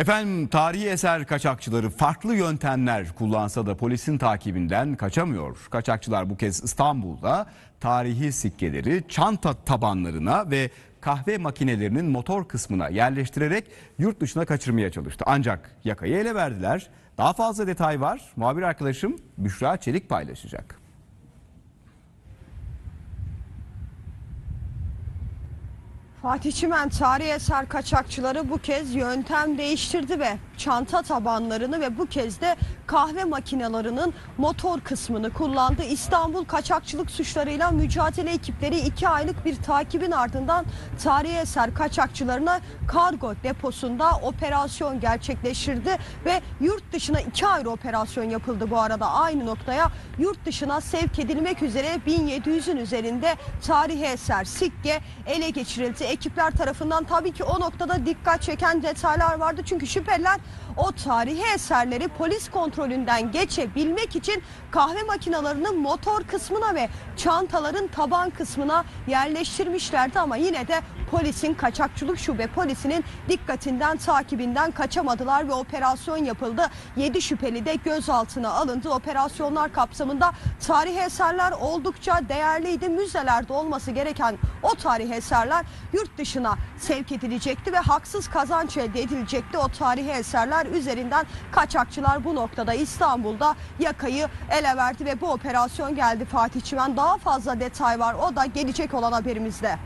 Efendim tarihi eser kaçakçıları farklı yöntemler kullansa da polisin takibinden kaçamıyor. Kaçakçılar bu kez İstanbul'da tarihi sikkeleri çanta tabanlarına ve kahve makinelerinin motor kısmına yerleştirerek yurt dışına kaçırmaya çalıştı. Ancak yakayı ele verdiler. Daha fazla detay var. Muhabir arkadaşım Büşra Çelik paylaşacak. Fatih Çimen tarihi eser kaçakçıları bu kez yöntem değiştirdi ve çanta tabanlarını ve bu kez de kahve makinelerinin motor kısmını kullandı. İstanbul kaçakçılık suçlarıyla mücadele ekipleri iki aylık bir takibin ardından tarihi eser kaçakçılarına kargo deposunda operasyon gerçekleştirdi ve yurt dışına iki ayrı operasyon yapıldı bu arada aynı noktaya yurt dışına sevk edilmek üzere 1700'ün üzerinde tarihi eser sikke ele geçirildi. Ekipler tarafından tabii ki o noktada dikkat çeken detaylar vardı. Çünkü şüpheliler o tarihi eserleri polis kontrolünden geçebilmek için kahve makinelerinin motor kısmına ve çantaların taban kısmına yerleştirmişlerdi ama yine de polisin kaçakçılık şube polisinin dikkatinden takibinden kaçamadılar ve operasyon yapıldı. 7 şüpheli de gözaltına alındı. Operasyonlar kapsamında tarihi eserler oldukça değerliydi. Müzelerde olması gereken o tarihi eserler yurt dışına sevk edilecekti ve haksız kazanç elde edilecekti. O tarihi eserler üzerinden kaçakçılar bu noktada İstanbul'da yakayı ele verdi ve bu operasyon geldi Fatih Çimen. Daha fazla detay var o da gelecek olan haberimizde.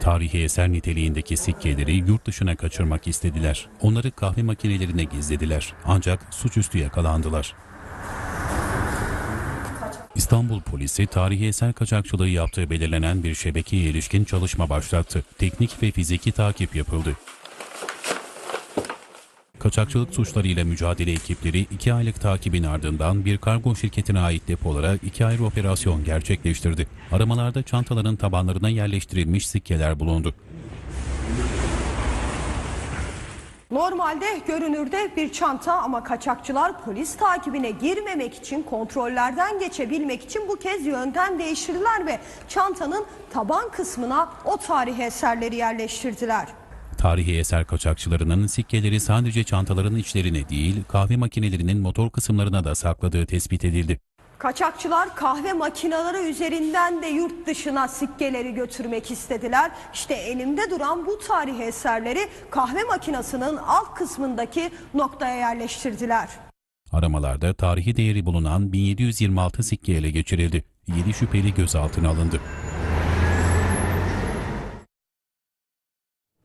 Tarihi eser niteliğindeki sikkeleri yurt dışına kaçırmak istediler. Onları kahve makinelerine gizlediler. Ancak suçüstü yakalandılar. İstanbul polisi tarihi eser kaçakçılığı yaptığı belirlenen bir şebekeye ilişkin çalışma başlattı. Teknik ve fiziki takip yapıldı. Kaçakçılık suçlarıyla mücadele ekipleri iki aylık takibin ardından bir kargo şirketine ait depolara iki ayrı operasyon gerçekleştirdi. Aramalarda çantaların tabanlarına yerleştirilmiş sikkeler bulundu. Normalde görünürde bir çanta ama kaçakçılar polis takibine girmemek için kontrollerden geçebilmek için bu kez yöntem değiştirdiler ve çantanın taban kısmına o tarihi eserleri yerleştirdiler. Tarihi eser kaçakçılarının sikkeleri sadece çantaların içlerine değil, kahve makinelerinin motor kısımlarına da sakladığı tespit edildi. Kaçakçılar kahve makineleri üzerinden de yurt dışına sikkeleri götürmek istediler. İşte elimde duran bu tarihi eserleri kahve makinesinin alt kısmındaki noktaya yerleştirdiler. Aramalarda tarihi değeri bulunan 1726 sikke ele geçirildi. 7 şüpheli gözaltına alındı.